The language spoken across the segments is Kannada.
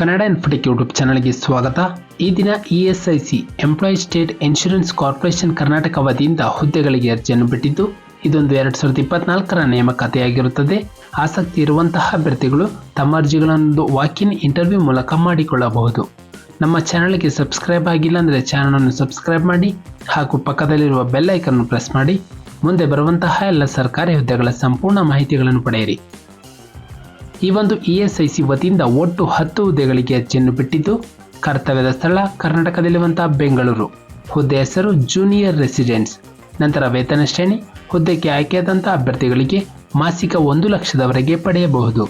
ಕನ್ನಡ ಇನ್ಫೋಟೆಕ್ ಯೂಟ್ಯೂಬ್ ಚಾನಲ್ಗೆ ಸ್ವಾಗತ. ಈ ದಿನ E S I C employee state insurance corporation Karnataka ವತಿಯಿಂದ ಹುದ್ದೆಗಳಿಗೆ ಅರ್ಜಿಯನ್ನು ಬಿಟ್ಟಿದ್ದು, ಇದೊಂದು ಎರಡು ಸಾವಿರದ ಇಪ್ಪತ್ನಾಲ್ಕರ ನೇಮಕಾತಿಯಾಗಿರುತ್ತದೆ. ಆಸಕ್ತಿ ಇರುವಂತಹ ಅಭ್ಯರ್ಥಿಗಳು ತಮ್ಮ ಅರ್ಜಿಗಳನ್ನು ವಾಕಿನ್ ಇಂಟರ್ವ್ಯೂ ಮೂಲಕ ಮಾಡಿಕೊಳ್ಳಬಹುದು. ನಮ್ಮ ಚಾನಲ್ಗೆ ಸಬ್ಸ್ಕ್ರೈಬ್ ಆಗಿಲ್ಲ ಅಂದರೆ ಚಾನಲನ್ನು ಸಬ್ಸ್ಕ್ರೈಬ್ ಮಾಡಿ, ಹಾಗೂ ಪಕ್ಕದಲ್ಲಿರುವ ಬೆಲ್ ಐಕನ್ನು ಪ್ರೆಸ್ ಮಾಡಿ. ಮುಂದೆ ಬರುವಂತಹ ಎಲ್ಲ ಸರ್ಕಾರಿ ಹುದ್ದೆಗಳ ಸಂಪೂರ್ಣ ಮಾಹಿತಿಗಳನ್ನು ಪಡೆಯಿರಿ. ಈ ಒಂದು ಇ ಎಸ್ ಐ ಸಿ ವತಿಯಿಂದ ಒಟ್ಟು ಹತ್ತು ಹುದ್ದೆಗಳಿಗೆ ಅರ್ಜಿಯನ್ನು ಬಿಟ್ಟಿದ್ದು ಕರ್ತವ್ಯದ ಸ್ಥಳ ಕರ್ನಾಟಕದಲ್ಲಿರುವಂತಹ ಬೆಂಗಳೂರು. ಹುದ್ದೆ ಹೆಸರು ಜೂನಿಯರ್ ರೆಸಿಡೆನ್ಸ್ ನಂತರ ವೇತನ ಶ್ರೇಣಿ, ಹುದ್ದೆಗೆ ಆಯ್ಕೆಯಾದಂತಹ ಅಭ್ಯರ್ಥಿಗಳಿಗೆ ಮಾಸಿಕ ಒಂದು ಲಕ್ಷದವರೆಗೆ ಪಡೆಯಬಹುದು.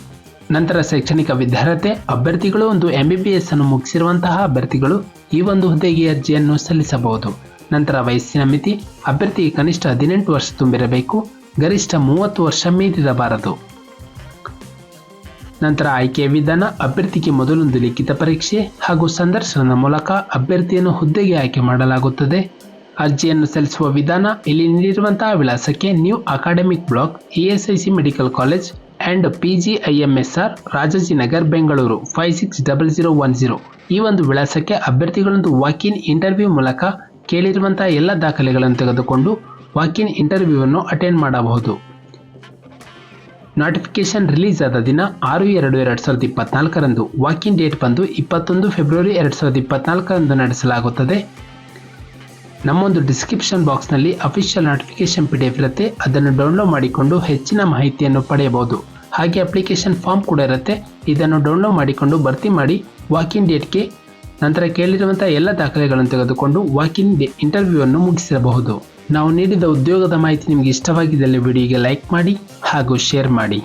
ನಂತರ ಶೈಕ್ಷಣಿಕ ವಿದ್ಯಾರ್ಹತೆ, ಅಭ್ಯರ್ಥಿಗಳು ಒಂದು ಎಂಬಿಬಿಎಸ್ ಅನ್ನು ಮುಗಿಸಿರುವಂತಹ ಅಭ್ಯರ್ಥಿಗಳು ಈ ಒಂದು ಹುದ್ದೆಗೆ ಅರ್ಜಿಯನ್ನು ಸಲ್ಲಿಸಬಹುದು. ನಂತರ ವಯಸ್ಸಿನ ಮಿತಿ, ಅಭ್ಯರ್ಥಿಗೆ ಕನಿಷ್ಠ ಹದಿನೆಂಟು ವರ್ಷ ತುಂಬಿರಬೇಕು, ಗರಿಷ್ಠ ಮೂವತ್ತು ವರ್ಷ ಮೀರಿರಬಾರದು. ನಂತರ ಆಯ್ಕೆಯ ವಿಧಾನ, ಅಭ್ಯರ್ಥಿಗೆ ಮೊದಲೊಂದು ಲಿಖಿತ ಪರೀಕ್ಷೆ ಹಾಗೂ ಸಂದರ್ಶನದ ಮೂಲಕ ಅಭ್ಯರ್ಥಿಯನ್ನು ಹುದ್ದೆಗೆ ಆಯ್ಕೆ ಮಾಡಲಾಗುತ್ತದೆ. ಅರ್ಜಿಯನ್ನು ಸಲ್ಲಿಸುವ ವಿಧಾನ ಇಲ್ಲಿ ನೀಡಿರುವಂತಹ ವಿಳಾಸಕ್ಕೆ new academic block ESIC medical college and P G I Rajajinagar Bengaluru five six double zero one zero ಈ ಒಂದು ವಿಳಾಸಕ್ಕೆ ಅಭ್ಯರ್ಥಿಗಳೊಂದು ವಾಕಿನ್ ಇಂಟರ್ವ್ಯೂ ಮೂಲಕ ಕೇಳಿರುವಂತಹ ಎಲ್ಲ ದಾಖಲೆಗಳನ್ನು ತೆಗೆದುಕೊಂಡು ವಾಕಿನ್ ಇಂಟರ್ವ್ಯೂವನ್ನು ಅಟೆಂಡ್ ಮಾಡಬಹುದು. ನೋಟಿಫಿಕೇಶನ್ ರಿಲೀಸ್ ಆದ ದಿನ ಆರು ಎರಡು ಎರಡು ಸಾವಿರದ ಇಪ್ಪತ್ನಾಲ್ಕರಂದು ವಾಕಿಂಗ್ ಡೇಟ್ ಬಂದು ಇಪ್ಪತ್ತೊಂದು ಫೆಬ್ರವರಿ ಎರಡು ಸಾವಿರದ ಇಪ್ಪತ್ನಾಲ್ಕರಂದು ನಡೆಸಲಾಗುತ್ತದೆ. ನಮ್ಮೊಂದು ಡಿಸ್ಕ್ರಿಪ್ಷನ್ ಬಾಕ್ಸ್ನಲ್ಲಿ official notification P D F ಇರುತ್ತೆ. ಅದನ್ನು ಡೌನ್ಲೋಡ್ ಮಾಡಿಕೊಂಡು ಹೆಚ್ಚಿನ ಮಾಹಿತಿಯನ್ನು ಪಡೆಯಬಹುದು. ಹಾಗೆ ಅಪ್ಲಿಕೇಶನ್ ಫಾರ್ಮ್ ಕೂಡ ಇರುತ್ತೆ. ಇದನ್ನು ಡೌನ್ಲೋಡ್ ಮಾಡಿಕೊಂಡು ಭರ್ತಿ ಮಾಡಿ ವಾಕಿಂಗ್ ಡೇಟ್ಗೆ ನಂತರ ಕೇಳಿರುವಂಥ ಎಲ್ಲ ದಾಖಲೆಗಳನ್ನು ತೆಗೆದುಕೊಂಡು ವಾಕಿಂಗ್ ಇಂಟರ್ವ್ಯೂ ಅನ್ನು ಮುಗಿಸಬಹುದು ನಾವು ನೀಡಿದ ಉದ್ಯೋಗದ ಮಾಹಿತಿ ನಿಮಗೆ ಇಷ್ಟವಾಗಿದ್ದಲ್ಲಿ ವಿಡಿಯೋಗೆ ಲೈಕ್ ಮಾಡಿ ಹಾಗೂ ಶೇರ್ ಮಾಡಿ.